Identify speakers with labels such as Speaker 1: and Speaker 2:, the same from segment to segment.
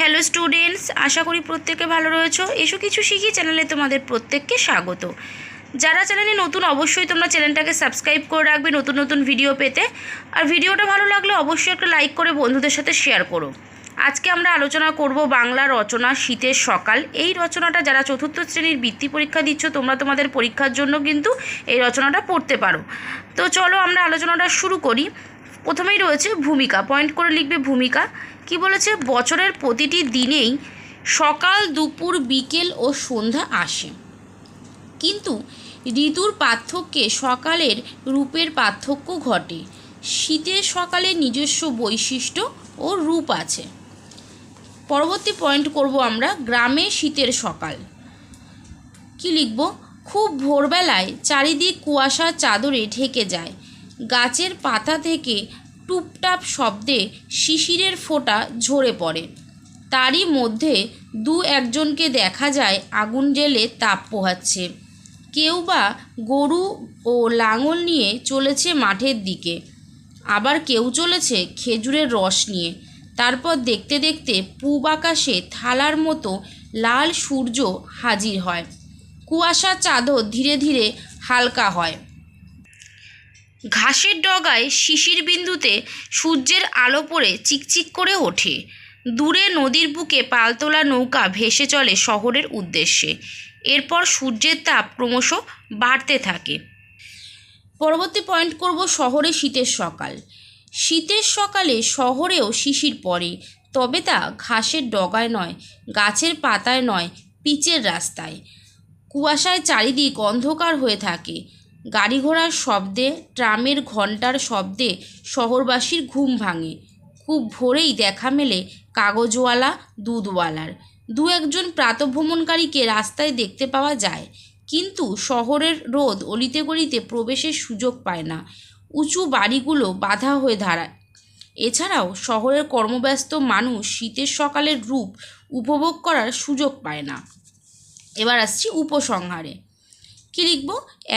Speaker 1: Hello students আশা করি প্রত্যেকে ভালো রয়েছো। এসো কিছু শিখি চ্যানেলে তোমাদের প্রত্যেককে স্বাগত। যারা চ্যানেলে নতুন, অবশ্যই তোমরা চ্যানেলটাকে সাবস্ক্রাইব করে রাখবে নতুন নতুন ভিডিও পেতে। আর ভিডিওটা ভালো লাগলে অবশ্যই একটা লাইক করে বন্ধুদের সাথে শেয়ার করো। আজকে আমরা আলোচনা করব বাংলা রচনা শীতের সকাল। এই রচনাটা যারা চতুর্থ শ্রেণির বৃত্তি পরীক্ষা দিচ্ছ, তোমরা তোমাদের পরীক্ষার জন্য কিন্তু এই রচনাটা পড়তে পারো। তো চলো আমরা আলোচনাটা শুরু করি। প্রথমেই রয়েছে ভূমিকা। পয়েন্ট করে লিখবে ভূমিকা। কি বলেছে? বছরের প্রতিটি দিনেই সকাল, দুপুর, বিকেল ও সন্ধ্যা আসে। কিন্তু ঋতুর পার্থক্যে সকালের রূপের পার্থক্য ঘটে। শীতের সকালে নিজস্ব বৈশিষ্ট্য ও রূপ আছে। পরবর্তী পয়েন্ট করব আমরা গ্রামে শীতের সকাল। কি লিখব? খুব ভোরবেলায় চারিদিক কুয়াশার চাদরে ঢেকে যায়। গাছের পাতা থেকে টুপটাপ শব্দে শিশিরের ফোঁটা ঝরে পড়ে। তারই মধ্যে দু একজনকে দেখা যায় আগুন জেলে তাপ পোহাচ্ছে। কেউ বা গরু ও লাঙল নিয়ে চলেছে মাঠের দিকে। আবার কেউ চলেছে খেজুরের রস নিয়ে। তারপর দেখতে দেখতে পূব আকাশে থালার মতো লাল সূর্য হাজির হয়। কুয়াশা চাদর ধীরে ধীরে হালকা হয়। ঘাসের ডগায় শিশির বিন্দুতে সূর্যের আলো পড়ে চিকচিক করে ওঠে। দূরে নদীর বুকে পালতোলা নৌকা ভেসে চলে শহরের উদ্দেশ্যে। এরপর সূর্যের তাপ ক্রমশ বাড়তে থাকে। পরবর্তী পয়েন্ট করব শহরে শীতের সকাল। শীতের সকালে শহরেও শিশির পড়ে, তবে তা ঘাসের ডগায় নয়, গাছের পাতায় নয়, পিচের রাস্তায়। কুয়াশায় চারিদিক অন্ধকার হয়ে থাকে। গাড়ি ঘোড়ার শব্দে, ট্রামের ঘণ্টার শব্দে শহরবাসীর ঘুম ভাঙে। খুব ভোরেই দেখা মেলে কাগজওয়ালা, দুধওয়ালার। দু একজন প্রাতভ্রমণকারীকে রাস্তায় দেখতে পাওয়া যায়। কিন্তু শহরের রোদ অলিতে গলিতে প্রবেশের সুযোগ পায় না। উঁচু বাড়িগুলো বাধা হয়ে দাঁড়ায়। এছাড়াও শহরের কর্মব্যস্ত মানুষ শীতের সকালের রূপ উপভোগ করার সুযোগ পায় না। এবার আসছি উপসংহারে। কী লিখব?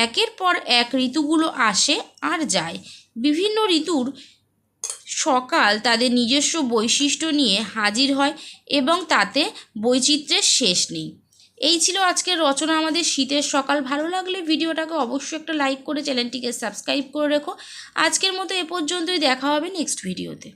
Speaker 1: একের পর এক ঋতুগুলো আসে আর যায়। বিভিন্ন ঋতুর সকাল তাদের নিজস্ব বৈশিষ্ট্য নিয়ে হাজির হয় এবং তাতে বৈচিত্র্যের শেষ নেই। এই ছিল আজকের রচনা। আমাদের শীতের সকাল। ভালো লাগলে ভিডিওটাকে অবশ্যই একটা লাইক করে চ্যানেলটিকে সাবস্ক্রাইব করে রেখো। আজকের মতো এ পর্যন্তই। দেখা হবে নেক্সট ভিডিওতে।